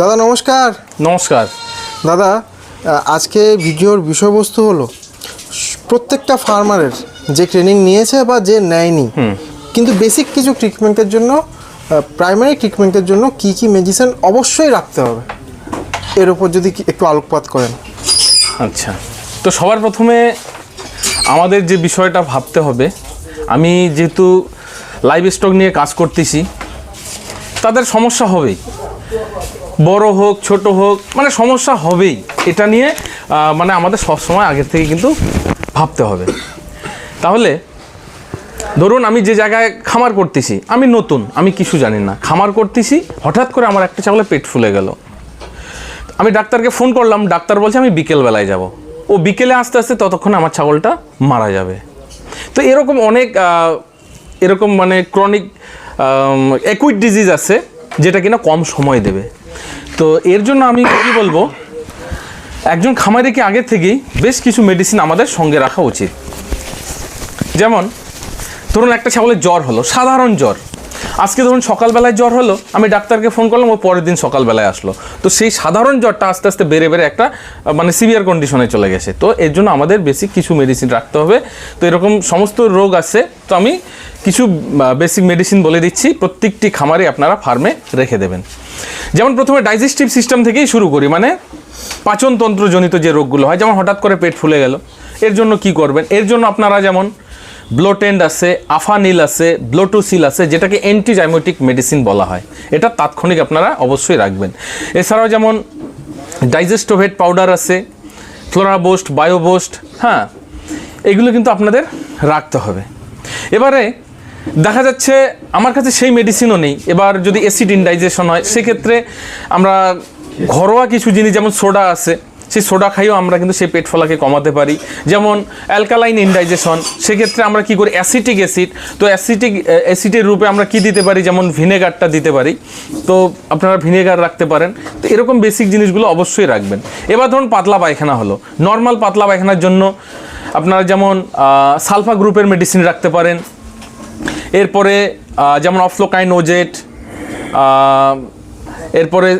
দাদা নমস্কার। নমস্কার। দাদা আজকে ভিডিওর বিষয়বস্তু হলো প্রত্যেকটা ফার্মারের যে ট্রেনিং নিয়েছে বা যে নেয়নি কিন্তু বেসিক কিছু ট্রিটমেন্টের জন্য প্রাইমারি ট্রিটমেন্টের জন্য কি কি মেডিসিন অবশ্যই রাখতে হবে? এর উপর যদি একটু আলোকপাত করেন। আচ্ছা। তো সবার প্রথমে আমাদের যে বিষয়টা ভাবতে হবে আমি যেহেতু লাইভ স্টক নিয়ে কাজ করতেছি তাদের সমস্যা হবেই। বড় হোক, ছোট হোক মানে সমস্যা হবেই। এটা নিয়ে মানে আমাদের সবসময় আগের থেকে কিন্তু ভাবতে হবে। তাহলে, ধরুন আমি যে জায়গায় খামার করতেছি, আমি নতুন, আমি কিছু জানি না। খামার করতেছি, হঠাৎ করে আমার একটা ছাগলের পেট ফুলে গেল। আমি ডাক্তারকে ফোন করলাম, ডাক্তার বলছে, আমি বিকেলবেলায় যাব। ও বিকেলে আসতে আসতে ততক্ষণ আমার ছাগলটা মারা যাবে। তো এরকম অনেক এরকম মানে ক্রনিক একুইড ডিজিজ আছে, যেটা কিনা কম সময় দেবে। তো এর জন্য আমি কি বলব, একজন খামারিকে আগে থেকেই বেশ কিছু মেডিসিন আমাদের সঙ্গে রাখা উচিত। যেমন, ধরুন একটা ছাগলের জ্বর হলো, সাধারণ জ্বর। আজকে ধরুন সকালবেলায় জ্বর হলো, আমি ডাক্তারকে ফোন করলাম, ও পরের দিন সকালবেলায় আসলো। তো সেই সাধারণ জ্বরটা আস্তে আস্তে বেড়ে বেড়ে একটা মানে সিভিয়ার কন্ডিশনে চলে গেছে। তো এর জন্য আমাদের বেসিক কিছু মেডিসিন রাখতে হবে। তো এরকম সমস্ত রোগ আছে, তো আমি কিছু বেসিক মেডিসিন বলে দিচ্ছি। প্রত্যেকটি খামারে আপনারা ফার্মে রেখে দেবেন। যেমন প্রথমে ডাইজেস্টিভ সিস্টেম থেকেই শুরু করি মানে পাচনতন্ত্রজনিত যে রোগগুলো হয়, যেমন হঠাৎ করে পেট ফুলে গেল, এর জন্য কি করবেন? এর জন্য আপনারা যেমন ব্লোটেন্ড আছে, আফানিল আছে, ব্লোটোসিল আছে, যেটাকে অ্যান্টিজাইমোটিক মেডিসিন বলা হয়। এটা তাৎক্ষণিক আপনারা অবশ্যই রাখবেন। এছাড়াও যেমন ডাইজেস্টোভেট পাউডার আছে ফ্লোরাবোস্ট বায়োবোস্ট হ্যাঁ এগুলো কিন্তু আপনাদের রাখতে হবে। এবারে দেখা যাচ্ছে আমার কাছে সেই মেডিসিনও নেই। এবার যদি অ্যাসিড ইনডাইজেশন হয়, সেক্ষেত্রে আমরা ঘরোয়া কিছু জিনিস, যেমন সোডা আছে সেই সোডা খাইও আমরা কিন্তু সেই পেট ফলাকে কমাতে পারি। যেমন অ্যালকালাইন ইনডাইজেশন, সেক্ষেত্রে আমরা কি করি? Acetic acid. তো অ্যাসিটিক অ্যাসিডের রূপে আমরা কি দিতে পারি? যেমন ভিনেগারটা দিতে পারি। তো আপনারা ভিনেগার রাখতে পারেন। তো এরকম বেসিক জিনিসগুলো অবশ্যই রাখবেন। এবার ধরুন পাতলা পায়খানা হলো। নর্মাল পাতলা পায়খানার জন্য আপনারা যেমন সালফা গ্রুপের মেডিসিন রাখতে পারেন। এরপরে যেমন অফ্লোকাইন ওজেট এরপরে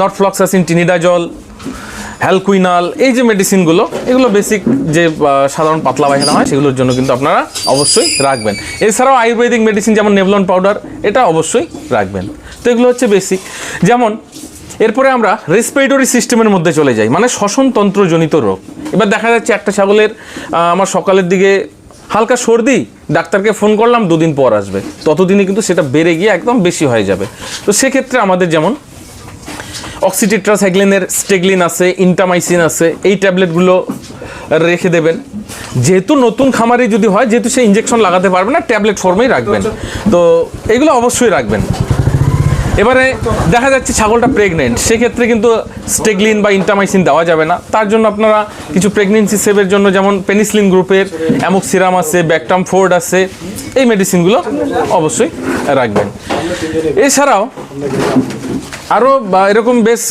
নর্থফ্লক্সাসিন টিনিডাজল হ্যালকুইনাল, এই যে মেডিসিনগুলো এগুলো বেসিক যে সাধারণ পাতলা পায়খানা হয়, সেগুলোর জন্য কিন্তু আপনারা অবশ্যই রাখবেন। এছাড়াও আয়ুর্বেদিক মেডিসিন যেমন নেভলন পাউডার এটা অবশ্যই রাখবেন। তো এগুলো হচ্ছে বেসিক যেমন, এরপরে আমরা রেসপিরেটরি সিস্টেমের মধ্যে চলে যাই মানে শ্বসনতন্ত্রজনিত রোগ। এবার দেখা যাচ্ছে একটা ছাগলের আমার সকালের দিকে হালকা সর্দি, ডাক্তারকে ফোন করলাম, দুদিন পর আসবে। ততদিনে কিন্তু সেটা বেড়ে গিয়ে একদম বেশি হয়ে যাবে। তো সেক্ষেত্রে আমাদের যেমন অক্সিটিট্রাসাইক্লিনের স্টেগলিন আছে, ইন্টামাইসিন আছে, এই ট্যাবলেটগুলো রেখে দেবেন। যেহেতু নতুন খামারে যদি হয়, যেহেতু সে ইঞ্জেকশন লাগাতে পারবে না, ট্যাবলেট ফর্মেই রাখবেন। তো এগুলো অবশ্যই রাখবেন। এবারে দেখা যাচ্ছে ছাগলটা প্রেগনেন্ট সেক্ষেত্রে কিন্তু স্টেগলিন বা ইন্টামাইসিন দেওয়া যাবে না। তার জন্য আপনারা কিছু প্রেগনেন্সি সেভের জন্য, যেমন পেনিসিলিন গ্রুপের অ্যামোক্সিরাম আছে ব্যাকটাম ফোর্ড আছে, এই মেডিসিনগুলো অবশ্যই রাখবেন। এছাড়াও আরও এরকম বেশ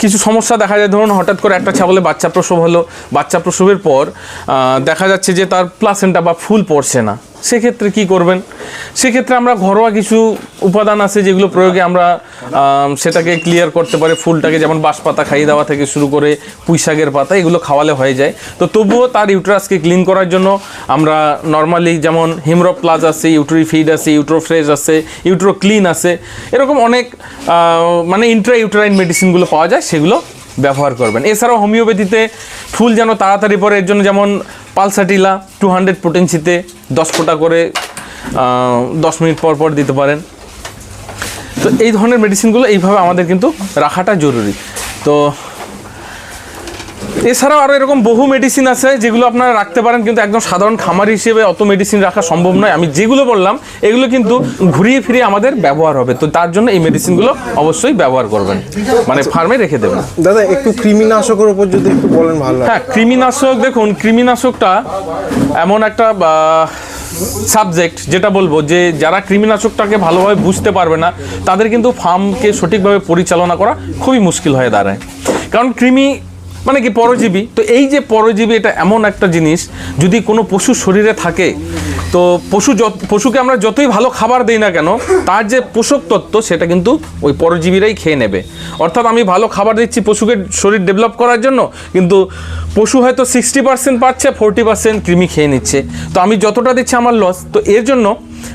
কিছু সমস্যা দেখা যায়। ধরুন, হঠাৎ করে একটা ছাগলে বাচ্চা প্রসব হলো, বাচ্চা প্রসবের পর দেখা যাচ্ছে যে তার প্লাসেন্টা বা ফুল পড়ছে না। সেক্ষেত্রে কি করবেন? সেক্ষেত্রে আমরা ঘরোয়া কিছু উপাদান আছে যেগুলো প্রয়োগে আমরা সেটাকে ক্লিয়ার করতে পারি, ফুলটাকে যেমন বাঁশপাতা খাইয়ে দেওয়া থেকে শুরু করে পুঁইশাকের পাতা, এগুলো খাওয়ালে হয়ে যায়। তো তবুও তার ইউট্রাসকে ক্লিন করার জন্য আমরা নর্মালি যেমন হিমরো প্লাজ আছে ইউট্রি ফিড আছে ইউট্রো ফ্রেশ আছে ইউট্রো ক্লিন আছে, এরকম অনেক মানে ইন্ট্রা ইউট্রাইন মেডিসিনগুলো পাওয়া যায়, সেগুলো ব্যবহার করবেন। এছাড়াও হোমিওপ্যাথিতে ফুল যেন তাড়াতাড়ি পরে, এর জন্য যেমন পালসাটিলা টু হান্ড্রেড পোটেন্সিতে দশ ফোঁটা করে দশ মিনিট পর পর দিতে পারেন। তো এই ধরনের মেডিসিনগুলো এইভাবে আমাদের কিন্তু রাখাটা জরুরি। তো এছাড়াও আরও এরকম বহু মেডিসিন আছে যেগুলো আপনারা রাখতে পারেন কিন্তু একদম সাধারণ খামারি হিসেবে অত মেডিসিন রাখা সম্ভব নয়। আমি যেগুলো বললাম এগুলো কিন্তু ঘুরিয়ে ফিরিয়ে আমাদের ব্যবহার হবে। তো তার জন্য এই মেডিসিনগুলো অবশ্যই ব্যবহার করবেন। মানে ফার্মে রেখে দেবেন। দাদা একটু কৃমিনাশকের উপর যদি একটু বলেন ভালো হ্যাঁ। কৃমিনাশক দেখুন কৃমিনাশকটা এমন একটা সাবজেক্ট যেটা বলব যে যারা কৃমিনাশকটাকে ভালোভাবে বুঝতে পারবে না, তাদের কিন্তু ফার্মকে সঠিকভাবে পরিচালনা করা খুবই মুশকিল হয়ে দাঁড়ায়। কারণ কৃমি মানে কি পরজীবী? তো এই যে পরজীবী এটা এমন একটা জিনিস, যদি কোনো পশুর শরীরে থাকে তো পশু পশুকে আমরা যতই ভালো খাবার দিই না কেন, তার যে পোষক তত্ত্ব সেটা কিন্তু ওই পরজীবীরাই খেয়ে নেবে। অর্থাৎ আমি ভালো খাবার দিচ্ছি পশুকে শরীর ডেভেলপ করার জন্য, কিন্তু পশু হয়তো সিক্সটি পার্সেন্ট পাচ্ছে ফোরটি পার্সেন্ট কৃমি খেয়ে নিচ্ছে। তো আমি যতটা দিচ্ছি আমার লস তো এর জন্য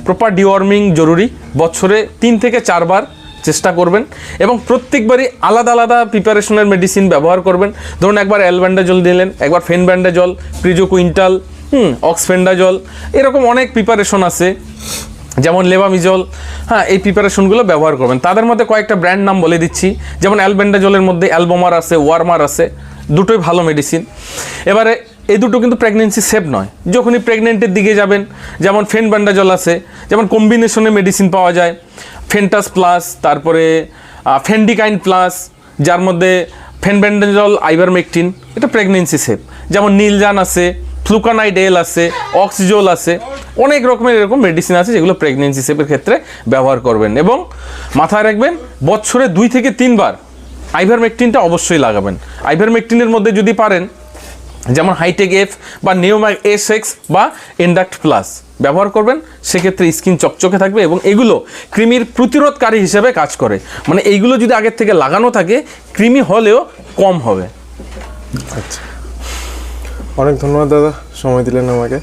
প্রপার ডিওয়ার্মিং জরুরি। বছরে তিন থেকে চারবার চেষ্টা করবেন এবং প্রত্যেকবারই আলাদা আলাদা প্রিপারেশনের মেডিসিন ব্যবহার করবেন। ধরুন একবার অ্যালব্যান্ডাজল দিলেন, একবার ফেনব্যান্ডাজল প্রিজো কুইন্টাল হুম অক্সফেন্ডাজল এরকম অনেক প্রিপারেশন আছে। যেমন লেবামিজল হ্যাঁ এই প্রিপারেশনগুলো ব্যবহার করবেন। তাদের মধ্যে কয়েকটা ব্র্যান্ড নাম বলে দিচ্ছি। যেমন অ্যালবেন্ডাজলের মধ্যে অ্যালবোমার আছে ওয়ার্মার আছে, দুটোই ভালো মেডিসিন এবারে এই দুটো কিন্তু প্রেগনেন্সি সেভ নয়। যখনই প্রেগনেন্টের দিকে যাবেন, যেমন ফেনব্যান্ডাজল আছে, যেমন কম্বিনেশনে মেডিসিন পাওয়া যায়। ফেন্টাস প্লাস তারপরে ফেন্ডিকাইন প্লাস যার মধ্যে ফেনব্যান্ডাজল আইভারমেকটিন এটা প্রেগনেন্সি সেভ যেমন নীলজান আছে ফ্লুকানাইড এল আছে অক্সিজোল আছে, অনেক রকমের এরকম মেডিসিন আছে যেগুলো প্রেগনেন্সি সেভের ক্ষেত্রে ব্যবহার করবেন। এবং মাথায় রাখবেন, বছরে দুই থেকে তিনবার আইভার আইভারমেকটিনটা অবশ্যই লাগাবেন। আইভার আইভারমেকটিনের মধ্যে যদি পারেন, যেমন হাইটেক এফ বা নিওম্যাক এস এক্স বা ইন্ডাক্ট প্লাস ব্যবহার করবেন, সেক্ষেত্রে স্কিন চকচকে থাকবে এবং এগুলো কৃমির প্রতিরোধকারী হিসেবে কাজ করে। মানে এইগুলো যদি আগের থেকে লাগানো থাকে, কৃমি হলেও কম হবে। আচ্ছা। অনেক ধন্যবাদ দাদা সময় দিলেন আমাকে।